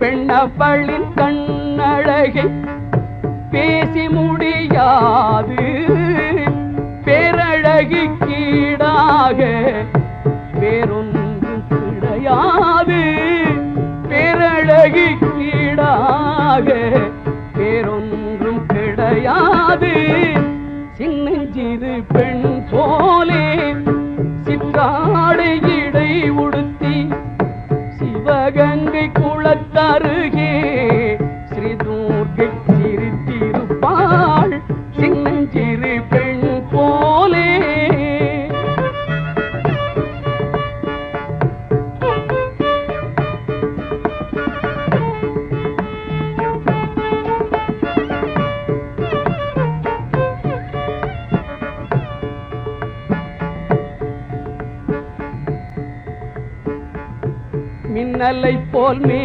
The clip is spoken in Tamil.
பெண்ணவளின் கண்ணழகை பேசி முடியாது. பேரழகி கீடாக வேறொன்றும் கிடையாது. பேரழகி கீடாக வேறொன்றும் கிடையாது. சின்னஞ்சிறு பெண் போலே சிற்றாடை இடை உடுத்தி சிவகங்கை குழ மின்னலை போல் மே